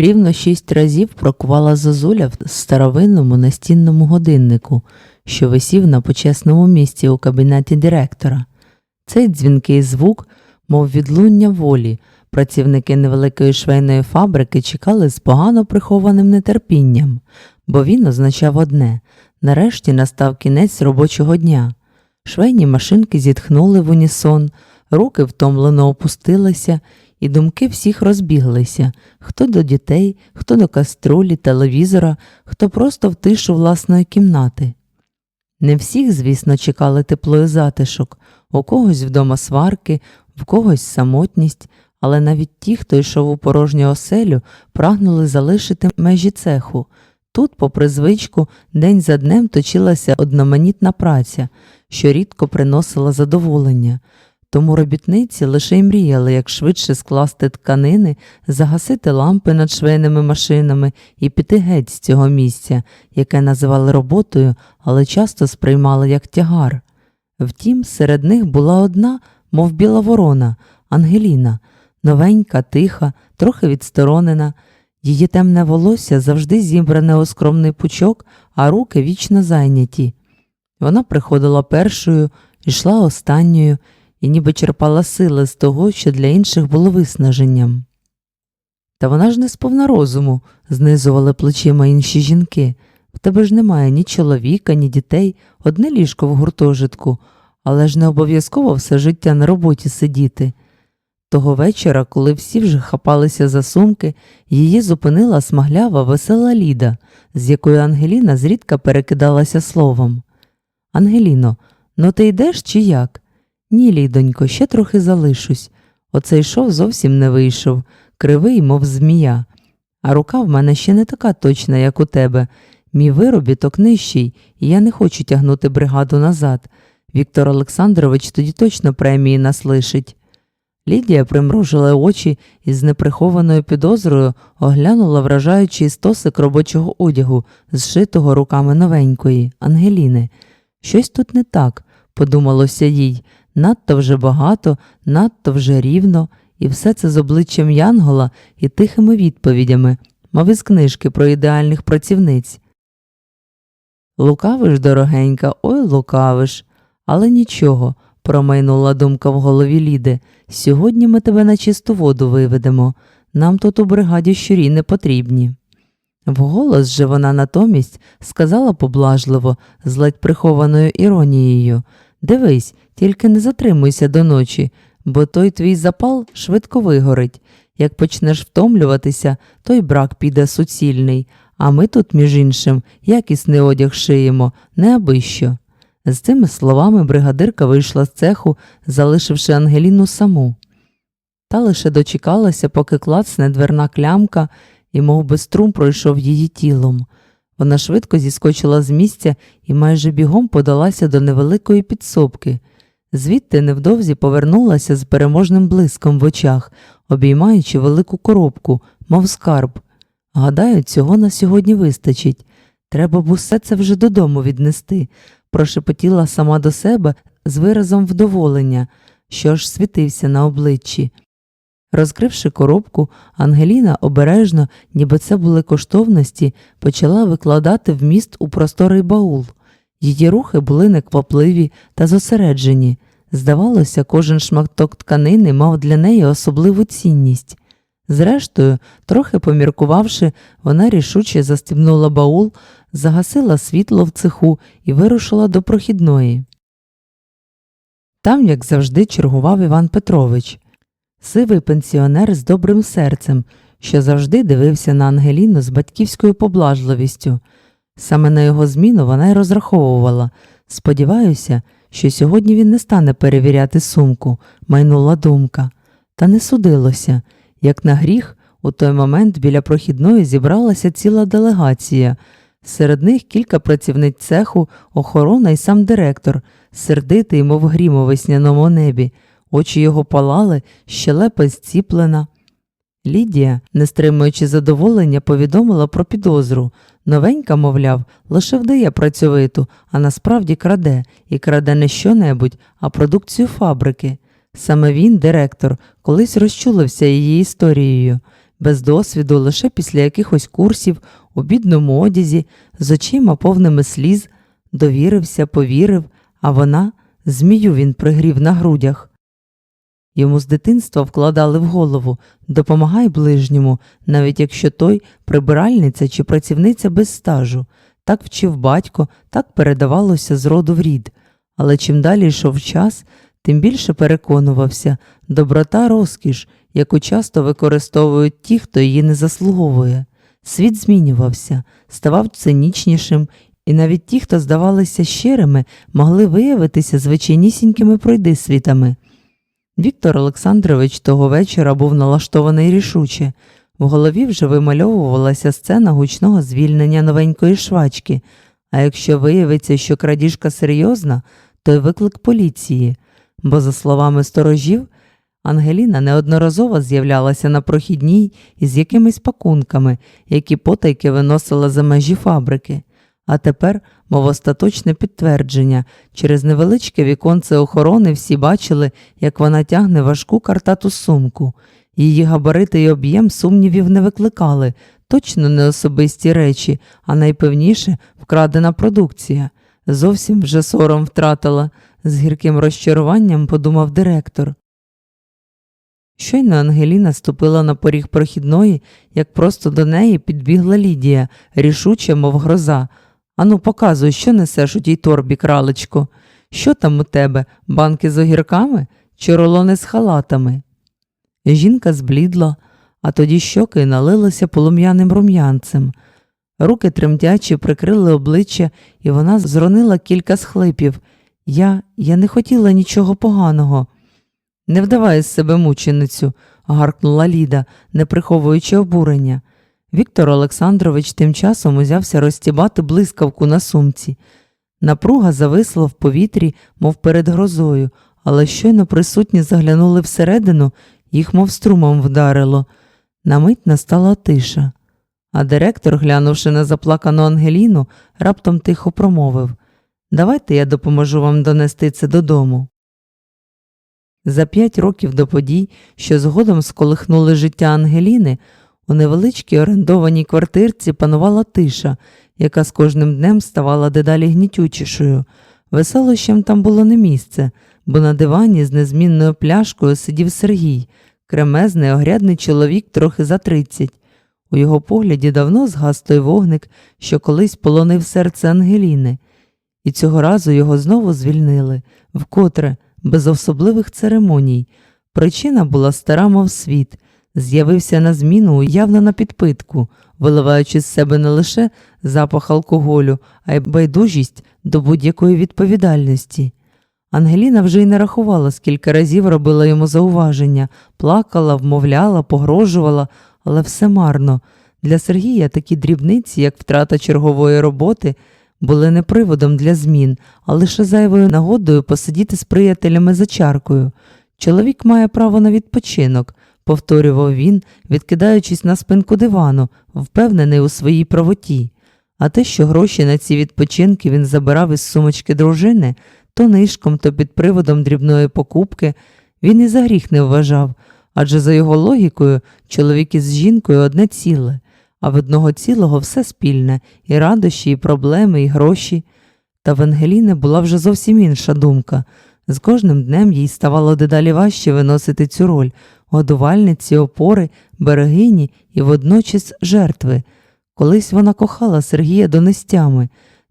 Рівно шість разів прокувала зозуля в старовинному настінному годиннику, що висів на почесному місці у кабінеті директора. Цей дзвінкий звук, мов відлуння волі, працівники невеликої швейної фабрики чекали з погано прихованим нетерпінням, бо він означав одне нарешті настав кінець робочого дня. Швейні машинки зітхнули в унісон, руки втомлено опустилися, і думки всіх розбіглися хто до дітей, хто до каструлі, телевізора, хто просто в тишу власної кімнати. Не всіх, звісно, чекали тепло і затишок, у когось вдома сварки, в когось самотність, але навіть ті, хто йшов у порожню оселю, прагнули залишити межі цеху. Тут, попри звичку, день за днем точилася одноманітна праця, що рідко приносила задоволення. Тому робітниці лише й мріяли, як швидше скласти тканини, загасити лампи над швейними машинами і піти геть з цього місця, яке називали роботою, але часто сприймали як тягар. Втім, серед них була одна, мов біла ворона, Ангеліна, новенька, тиха, трохи відсторонена. Її темне волосся завжди зібране у скромний пучок, а руки вічно зайняті. Вона приходила першою, йшла останньою і ніби черпала сили з того, що для інших було виснаженням. Та вона ж не сповна розуму, знизували плечима інші жінки. В тебе ж немає ні чоловіка, ні дітей, одне ліжко в гуртожитку, але ж не обов'язково все життя на роботі сидіти. Того вечора, коли всі вже хапалися за сумки, її зупинила смаглява весела Ліда, з якою Ангеліна зрідка перекидалася словом. Ангеліно, ну ти йдеш чи як? Ні, Лідонько, ще трохи залишусь. Оцей шов зовсім не вийшов, кривий, мов змія. А рука в мене ще не така точна, як у тебе. Мій виробіток нижчий, і я не хочу тягнути бригаду назад. Віктор Олександрович тоді точно премії нас лишить. Лідія примружила очі і з неприхованою підозрою оглянула вражаючий стосик робочого одягу, зшитого руками новенької, Ангеліни. Щось тут не так, подумалося їй, надто вже багато, надто вже рівно, і все це з обличчям Янгола і тихими відповідями, мов із книжки про ідеальних працівниць. Лукавиш, дорогенька, ой лукавиш, але нічого, промайнула думка в голові Ліди. Сьогодні ми тебе на чисту воду виведемо. Нам тут у бригаді щурі не потрібні. Вголос же вона натомість сказала поблажливо, з ледь прихованою іронією Дивись, тільки не затримуйся до ночі, бо той твій запал швидко вигорить. Як почнеш втомлюватися, то й брак піде суцільний, а ми тут, між іншим, якісний одяг шиємо, не аби що. З цими словами бригадирка вийшла з цеху, залишивши Ангеліну саму. Та лише дочекалася, поки клацне дверна клямка і, мов би струм, пройшов її тілом. Вона швидко зіскочила з місця і майже бігом подалася до невеликої підсобки. Звідти невдовзі повернулася з переможним блиском в очах, обіймаючи велику коробку, мов скарб. Гадаю, цього на сьогодні вистачить. Треба б усе це вже додому віднести, прошепотіла сама до себе з виразом вдоволення, що ж світився на обличчі. Розкривши коробку, Ангеліна обережно, ніби це були коштовності, почала викладати вміст у просторий баул. Її рухи були неквапливі та зосереджені. Здавалося, кожен шматок тканини мав для неї особливу цінність. Зрештою, трохи поміркувавши, вона рішуче застібнула баул, загасила світло в цеху і вирушила до прохідної. Там, як завжди, чергував Іван Петрович, сивий пенсіонер з добрим серцем, що завжди дивився на Ангеліну з батьківською поблажливістю. Саме на його зміну вона й розраховувала. Сподіваюся, що сьогодні він не стане перевіряти сумку, майнула думка. Та не судилося. Як на гріх, у той момент біля прохідної зібралася ціла делегація. Серед них кілька працівниць цеху, охорона і сам директор, сердитий, мов грім у весняному небі. Очі його палали, щелепа зціплена. Лідія, не стримуючи задоволення, повідомила про підозру. Новенька, мовляв, лише вдає працьовиту, а насправді краде, і краде не що-небудь, а продукцію фабрики. Саме він, директор, колись розчулився її історією. без досвіду, лише після якихось курсів, у бідному одязі, з очима повними сліз, довірився, повірив, а вона змію він пригрів на грудях. Йому з дитинства вкладали в голову допомагай ближньому, навіть якщо той прибиральниця чи працівниця без стажу. Так вчив батько, так передавалося з роду в рід. Але чим далі йшов час, тим більше переконувався доброта розкіш, яку часто використовують ті, хто її не заслуговує. Світ змінювався, ставав цинічнішим, і навіть ті, хто здавалися щирими, могли виявитися звичайнісінькими пройдисвітами. Віктор Олександрович того вечора був налаштований рішуче. В голові вже вимальовувалася сцена гучного звільнення новенької швачки, а якщо виявиться, що крадіжка серйозна, то й виклик поліції, бо, за словами сторожів, Ангеліна неодноразово з'являлася на прохідній із якимись пакунками, які потайки виносила за межі фабрики. А тепер, мов остаточне підтвердження, через невеличке віконце охорони всі бачили, як вона тягне важку картату сумку. Її габарити й об'єм сумнівів не викликали, точно не особисті речі, а найпевніше вкрадена продукція. Зовсім вже сором втратила, з гірким розчаруванням подумав директор. Щойно Ангеліна ступила на поріг прохідної, як просто до неї підбігла Лідія, рішуче, мов гроза. Ану, показуй, що несеш у тій торбі, кралечко. Що там у тебе? Банки з огірками чи рулони з халатами? Жінка зблідла, а тоді щоки налилися полум'яним рум'янцем. Руки тремтячі прикрили обличчя, і вона зронила кілька схлипів. Я, я не хотіла нічого поганого. Не вдавай з себе мученицю, гаркнула Ліда, не приховуючи обурення. Віктор Олександрович тим часом узявся розтібати блискавку на сумці. Напруга зависла в повітрі, мов перед грозою, але щойно присутні заглянули всередину, їх мов струмом вдарило. На мить настала тиша. А директор, глянувши на заплакану Ангеліну, раптом тихо промовив Давайте я допоможу вам донести це додому. За п'ять років до подій, що згодом сколихнули життя Ангеліни, у невеличкій орендованій квартирці панувала тиша, яка з кожним днем ставала дедалі гнітючішою. Веселощам там було не місце, бо на дивані з незмінною пляшкою сидів Сергій, кремезний, огрядний чоловік трохи за тридцять. У його погляді давно згас той вогник, що колись полонив серце Ангеліни, і цього разу його знову звільнили, вкотре, без особливих церемоній. Причина була стара, мов світ, з'явився на зміну явно на підпитку, виливаючи з себе не лише запах алкоголю, а й байдужість до будь-якої відповідальності. Ангеліна вже й не рахувала, скільки разів робила йому зауваження, плакала, вмовляла, погрожувала, але все марно. Для Сергія такі дрібниці, як втрата чергової роботи, були не приводом для змін, а лише зайвою нагодою посидіти з приятелями за чаркою. Чоловік має право на відпочинок, повторював він, відкидаючись на спинку дивану, впевнений у своїй правоті. А те, що гроші на ці відпочинки він забирав із сумочки дружини, то нишком, то під приводом дрібної покупки, він і за гріх не вважав, адже за його логікою чоловік із жінкою одне ціле, а в одного цілого все спільне і радощі, і проблеми, і гроші. Та в Ангеліни була вже зовсім інша думка. З кожним днем їй ставало дедалі важче виносити цю роль годувальниці, опори, берегині і водночас жертви. Колись вона кохала Сергія донестями,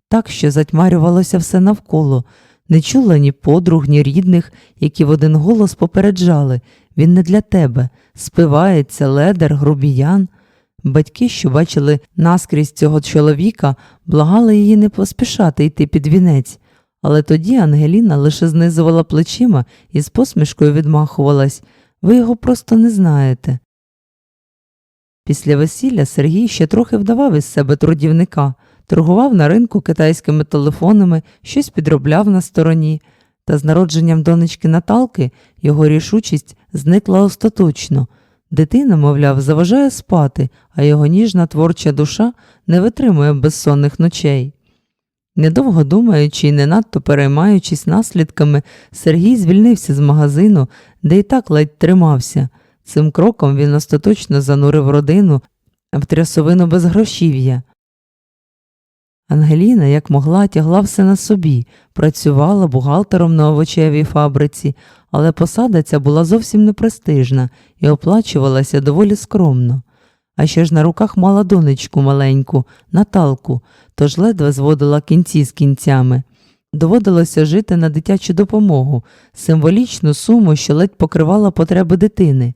так що затьмарювалося все навколо, не чула ні подруг, ні рідних, які в один голос попереджали він не для тебе, спивається, ледер, грубіян. Батьки, що бачили наскрізь цього чоловіка, благали її не поспішати йти під вінець, але тоді Ангеліна лише знизувала плечима і з посмішкою відмахувалась ви його просто не знаєте. Після весілля Сергій ще трохи вдавав із себе трудівника, торгував на ринку китайськими телефонами, щось підробляв на стороні, та з народженням донечки Наталки його рішучість зникла остаточно. Дитина, мовляв, заважає спати, а його ніжна творча душа не витримує безсонних ночей. Недовго думаючи і не надто переймаючись наслідками, Сергій звільнився з магазину, де і так ледь тримався. Цим кроком він остаточно занурив родину в трясовину безгрошів'я. Ангеліна, як могла, тягла все на собі, працювала бухгалтером на овочевій фабриці, але посада ця була зовсім непрестижна і оплачувалася доволі скромно. А ще ж на руках мала донечку маленьку, Наталку, тож ледве зводила кінці з кінцями. Доводилося жити на дитячу допомогу, символічну суму, що ледь покривала потреби дитини.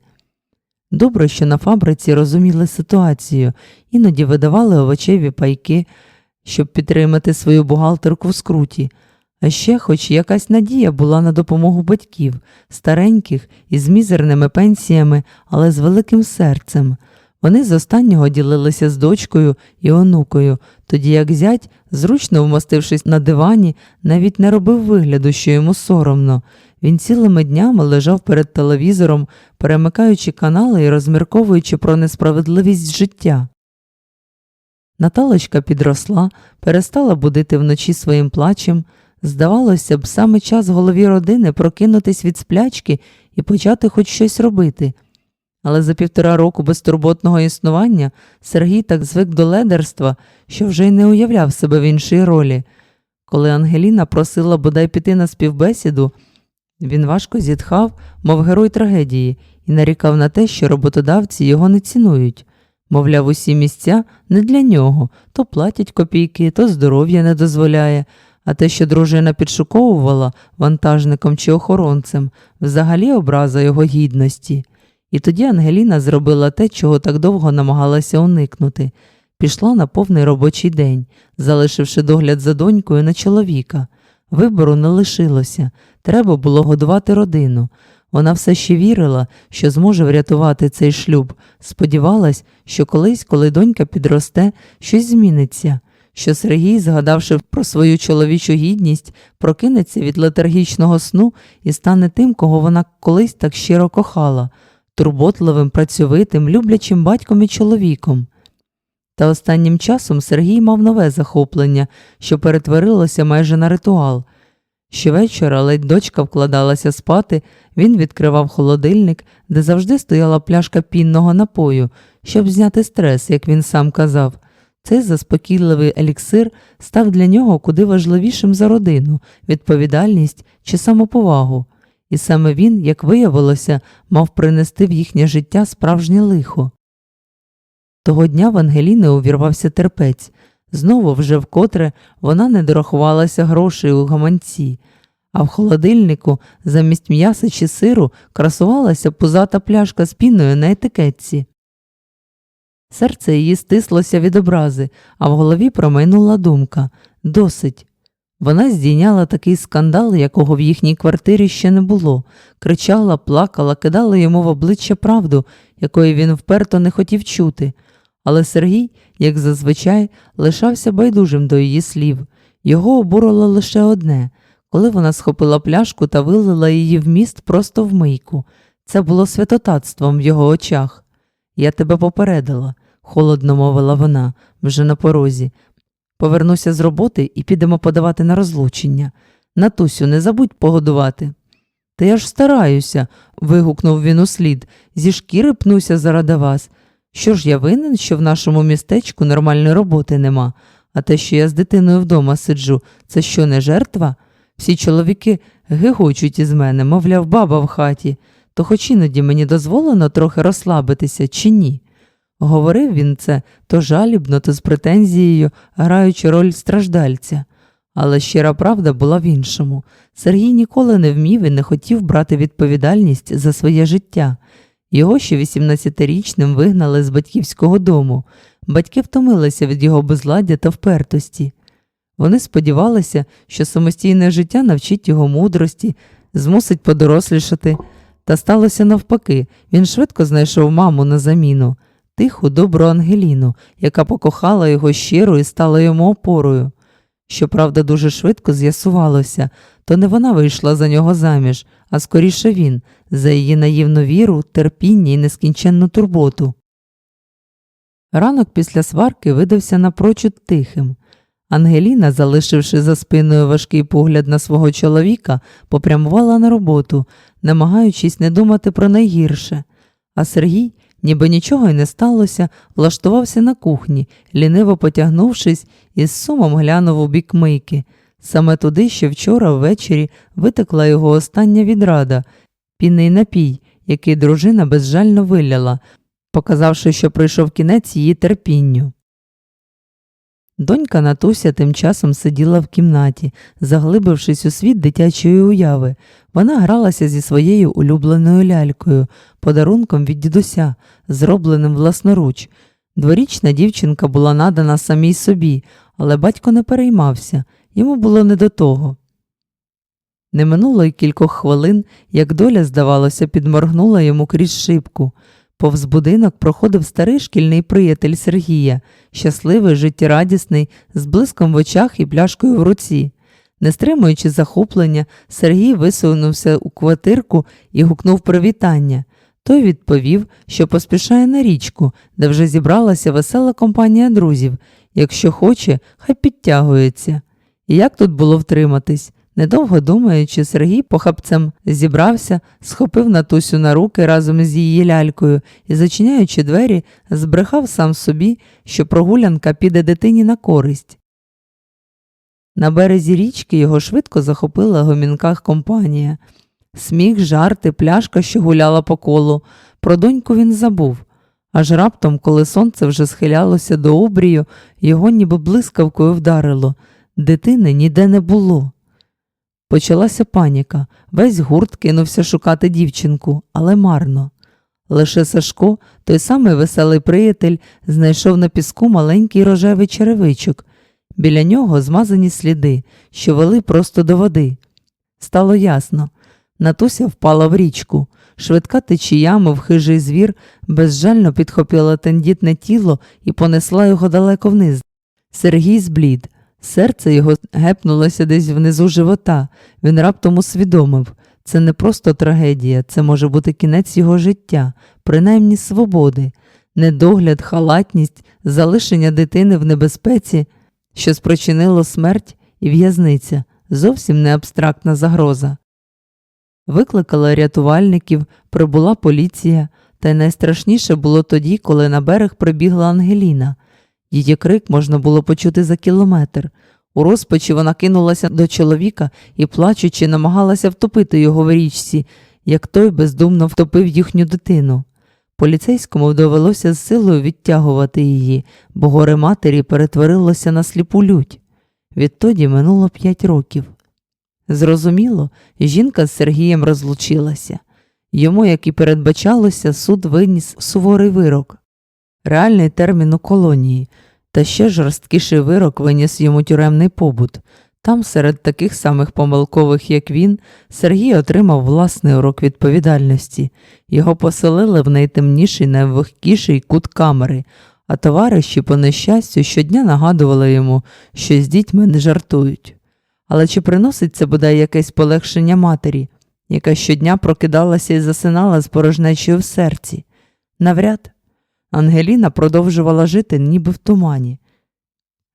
Добре, що на фабриці розуміли ситуацію, іноді видавали овочеві пайки, щоб підтримати свою бухгалтерку в скруті. А ще хоч якась надія була на допомогу батьків, стареньких із мізерними пенсіями, але з великим серцем. Вони з останнього ділилися з дочкою і онукою, тоді як зять, зручно вмостившись на дивані, навіть не робив вигляду, що йому соромно. Він цілими днями лежав перед телевізором, перемикаючи канали і розмірковуючи про несправедливість життя. Наталочка підросла, перестала будити вночі своїм плачем. Здавалося б, саме час голові родини прокинутись від сплячки і почати хоч щось робити. Але за півтора року безтурботного існування Сергій так звик до ледерства, що вже й не уявляв себе в іншій ролі. Коли Ангеліна просила бодай піти на співбесіду, він важко зітхав, мов герой трагедії, і нарікав на те, що роботодавці його не цінують. Мовляв, усі місця не для нього, то платять копійки, то здоров'я не дозволяє, а те, що дружина підшуковувала вантажником чи охоронцем, взагалі образа його гідності. І тоді Ангеліна зробила те, чого так довго намагалася уникнути. Пішла на повний робочий день, залишивши догляд за донькою на чоловіка. Вибору не лишилося, треба було годувати родину. Вона все ще вірила, що зможе врятувати цей шлюб, сподівалась, що колись, коли донька підросте, щось зміниться, що Сергій, згадавши про свою чоловічу гідність, прокинеться від летаргічного сну і стане тим, кого вона колись так щиро кохала, турботливим, працьовитим, люблячим батьком і чоловіком. Та останнім часом Сергій мав нове захоплення, що перетворилося майже на ритуал. Щовечора ледь дочка вкладалася спати, він відкривав холодильник, де завжди стояла пляшка пінного напою, щоб зняти стрес, як він сам казав. Цей заспокійливий еліксир став для нього куди важливішим за родину, відповідальність чи самоповагу. І саме він, як виявилося, мав принести в їхнє життя справжнє лихо. Того дня в Ангеліни увірвався терпець. Знову вже вкотре вона не дорахувалася грошей у гаманці, а в холодильнику замість м'яса чи сиру красувалася пузата пляшка з піною на етикетці. Серце її стислося від образи, а в голові промайнула думка досить. Вона здійняла такий скандал, якого в їхній квартирі ще не було, кричала, плакала, кидала йому в обличчя правду, якої він вперто не хотів чути. Але Сергій, як зазвичай, лишався байдужим до її слів. Його обурило лише одне коли вона схопила пляшку та вилила її в міст просто в мийку. Це було святотатством в його очах. Я тебе попередила, холодно мовила вона, вже на порозі. Повернуся з роботи і підемо подавати на розлучення. Натусю, не забудь погодувати. Та я ж стараюся, вигукнув він услід, зі шкіри пнуся заради вас. Що ж я винен, що в нашому містечку нормальної роботи нема, а те, що я з дитиною вдома сиджу, це що не жертва? Всі чоловіки гигочуть із мене, мовляв, баба в хаті, то хоч іноді мені дозволено трохи розслабитися чи ні. Говорив він це то жалібно, то з претензією, граючи роль страждальця. Але щира правда була в іншому. Сергій ніколи не вмів і не хотів брати відповідальність за своє життя. Його ще 18-річним вигнали з батьківського дому. Батьки втомилися від його безладдя та впертості. Вони сподівалися, що самостійне життя навчить його мудрості, змусить подорослішати. Та сталося навпаки, він швидко знайшов маму на заміну, тиху, добру Ангеліну, яка покохала його щиро і стала йому опорою. Щоправда, дуже швидко з'ясувалося, то не вона вийшла за нього заміж, а скоріше він, за її наївну віру, терпіння і нескінченну турботу. Ранок після сварки видався напрочуд тихим. Ангеліна, залишивши за спиною важкий погляд на свого чоловіка, попрямувала на роботу, намагаючись не думати про найгірше. А Сергій, ніби нічого й не сталося, влаштувався на кухні, ліниво потягнувшись, і з сумом глянув у бік мийки. Саме туди, що вчора ввечері витекла його остання відрада, пінний напій, який дружина безжально виляла, показавши, що прийшов кінець її терпінню. Донька Натуся тим часом сиділа в кімнаті, заглибившись у світ дитячої уяви. Вона гралася зі своєю улюбленою лялькою, подарунком від дідуся, зробленим власноруч. Дворічна дівчинка була надана самій собі, але батько не переймався, йому було не до того. Не минуло й кількох хвилин, як доля, здавалося, підморгнула йому крізь шибку. Повз будинок проходив старий шкільний приятель Сергія, щасливий, життєрадісний, з блиском в очах і пляшкою в руці. Не стримуючи захоплення, Сергій висунувся у квартирку і гукнув привітання. Той відповів, що поспішає на річку, де вже зібралася весела компанія друзів. Якщо хоче, хай підтягується. І як тут було втриматись? Недовго думаючи, Сергій похапцем зібрався, схопив Натусю на руки разом з її лялькою і, зачиняючи двері, збрехав сам собі, що прогулянка піде дитині на користь. На березі річки його швидко захопила гомінках компанія. Сміх, жарти, пляшка, що гуляла по колу. Про доньку він забув. Аж раптом, коли сонце вже схилялося до обрію, його ніби блискавкою вдарило. Дитини ніде не було. Почалася паніка. Весь гурт кинувся шукати дівчинку, але марно. Лише Сашко, той самий веселий приятель, знайшов на піску маленький рожевий черевичок. Біля нього змазані сліди, що вели просто до води. Стало ясно. Натуся впала в річку. Швидка течія, мов хижий звір, безжально підхопила тендітне тіло і понесла його далеко вниз. Сергій зблід. Серце його гепнулося десь внизу живота. Він раптом усвідомив. Це не просто трагедія, це може бути кінець його життя, принаймні свободи, недогляд, халатність, залишення дитини в небезпеці, що спричинило смерть і в'язниця, зовсім не абстрактна загроза. Викликали рятувальників, прибула поліція, та й найстрашніше було тоді, коли на берег прибігла Ангеліна. Її крик можна було почути за кілометр. У розпачі вона кинулася до чоловіка і, плачучи, намагалася втопити його в річці, як той бездумно втопив їхню дитину. Поліцейському довелося з силою відтягувати її, бо горе матері перетворилося на сліпу лють. Відтоді минуло п'ять років. Зрозуміло, жінка з Сергієм розлучилася. Йому, як і передбачалося, суд виніс суворий вирок реальний термін у колонії, та ще жорсткіший вирок виніс йому тюремний побут. Там, серед таких самих помилкових, як він, Сергій отримав власний урок відповідальності. Його поселили в найтемніший, найвогкіший кут камери, а товариші, по нещастю, щодня нагадували йому, що з дітьми не жартують. Але чи приносить це бодай якесь полегшення матері, яка щодня прокидалася і засинала з порожнечою в серці? Навряд. Ангеліна продовжувала жити ніби в тумані,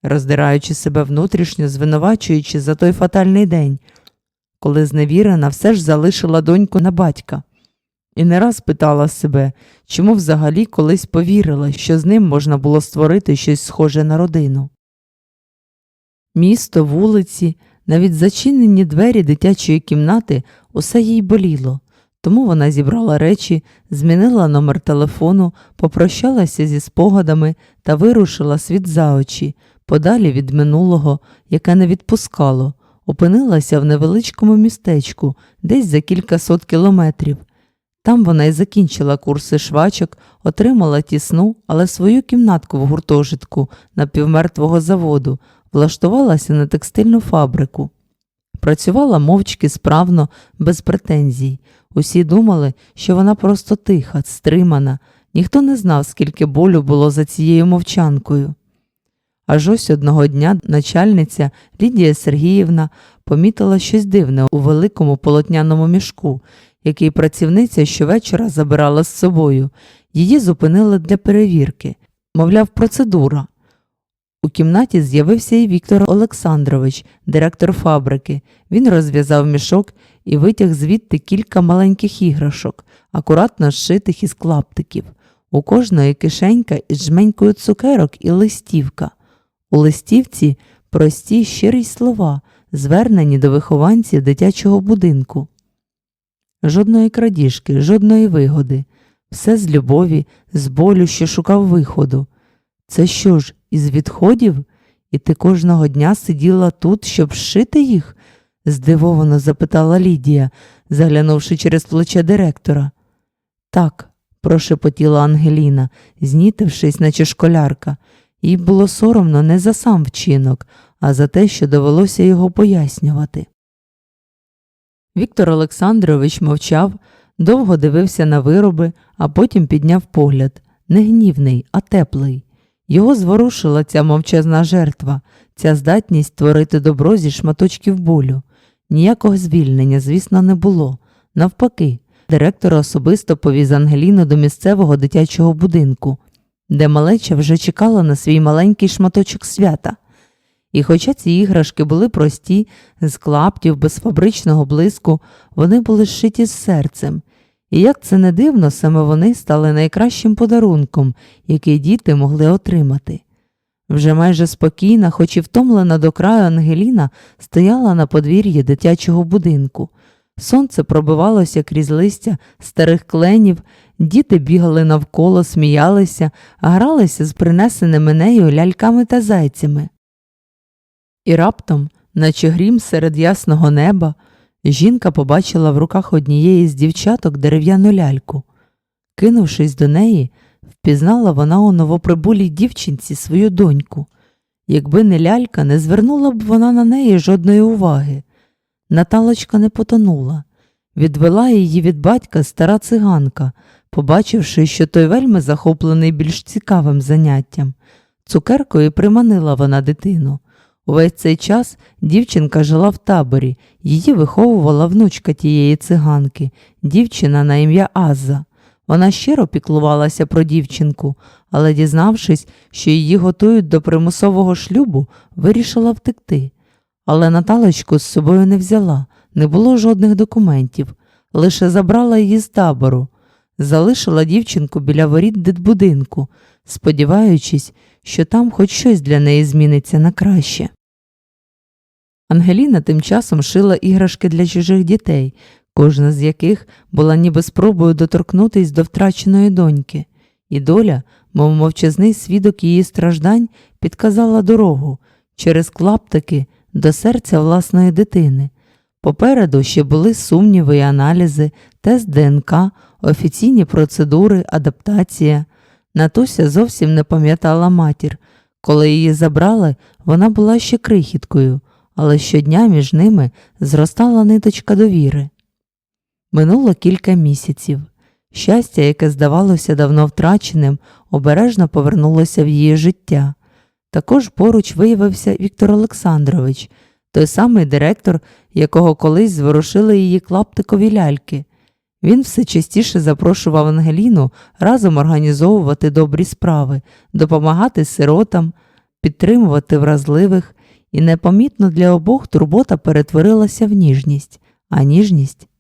роздираючи себе внутрішньо, звинувачуючи за той фатальний день, коли зневірена все ж залишила доньку на батька, і не раз питала себе, чому взагалі колись повірила, що з ним можна було створити щось схоже на родину. Місто, вулиці, навіть зачинені двері дитячої кімнати усе їй боліло. Тому вона зібрала речі, змінила номер телефону, попрощалася зі спогадами та вирушила світ за очі, подалі від минулого, яке не відпускало, опинилася в невеличкому містечку, десь за кількасот кілометрів. Там вона й закінчила курси швачок, отримала тісну, але свою кімнатку в гуртожитку напівмертвого заводу, влаштувалася на текстильну фабрику. Працювала мовчки справно, без претензій. Усі думали, що вона просто тиха, стримана, ніхто не знав, скільки болю було за цією мовчанкою. Аж ось одного дня начальниця Лідія Сергіївна помітила щось дивне у великому полотняному мішку, який працівниця щовечора забирала з собою. Її зупинили для перевірки, мовляв, процедура. У кімнаті з'явився і Віктор Олександрович, директор фабрики. Він розв'язав мішок і витяг звідти кілька маленьких іграшок, акуратно зшитих із клаптиків. У кожної кишенька із жменькою цукерок і листівка. У листівці прості щирі слова, звернені до вихованців дитячого будинку. Жодної крадіжки, жодної вигоди, все з любові, з болю, що шукав виходу. Це що ж, із відходів? І ти кожного дня сиділа тут, щоб зшити їх? Здивовано запитала Лідія, заглянувши через плече директора. Так, прошепотіла Ангеліна, знітившись, наче школярка. Їй було соромно не за сам вчинок, а за те, що довелося його пояснювати. Віктор Олександрович мовчав, довго дивився на вироби, а потім підняв погляд не гнівний, а теплий. Його зворушила ця мовчазна жертва, ця здатність творити добро зі шматочків болю. Ніякого звільнення, звісно, не було. Навпаки, директор особисто повіз Ангеліну до місцевого дитячого будинку, де малеча вже чекала на свій маленький шматочок свята. І хоча ці іграшки були прості, з клаптів, без фабричного блиску, вони були зшиті з серцем. І як це не дивно, саме вони стали найкращим подарунком, який діти могли отримати. Вже майже спокійна, хоч і втомлена до краю Ангеліна, стояла на подвір'ї дитячого будинку. Сонце пробивалося крізь листя старих кленів, діти бігали навколо, сміялися, гралися з принесеними нею ляльками та зайцями. І раптом, наче грім серед ясного неба, жінка побачила в руках однієї з дівчаток дерев'яну ляльку. Кинувшись до неї, впізнала вона у новоприбулій дівчинці свою доньку. Якби не лялька, не звернула б вона на неї жодної уваги. Наталочка не потонула. Відвела її від батька стара циганка, побачивши, що той вельми захоплений більш цікавим заняттям. Цукеркою приманила вона дитину. Увесь цей час дівчинка жила в таборі, її виховувала внучка тієї циганки, дівчина на ім'я Аза. Вона щиро піклувалася про дівчинку, але, дізнавшись, що її готують до примусового шлюбу, вирішила втекти. Але Наталочку з собою не взяла, не було жодних документів, лише забрала її з табору, залишила дівчинку біля воріт дитбудинку, сподіваючись, що там хоч щось для неї зміниться на краще. Ангеліна тим часом шила іграшки для чужих дітей, кожна з яких була ніби спробою доторкнутись до втраченої доньки, і доля, мов мовчазний свідок її страждань, підказала дорогу через клаптики до серця власної дитини. Попереду ще були сумніви і аналізи, тест ДНК, офіційні процедури, адаптація. Натуся зовсім не пам'ятала матір. Коли її забрали, вона була ще крихіткою, але щодня між ними зростала ниточка довіри. Минуло кілька місяців. Щастя, яке здавалося давно втраченим, обережно повернулося в її життя. Також поруч виявився Віктор Олександрович, той самий директор, якого колись зворушили її клаптикові ляльки. Він все частіше запрошував Ангеліну разом організовувати добрі справи, допомагати сиротам, підтримувати вразливих, і непомітно для обох турбота перетворилася в ніжність, а ніжність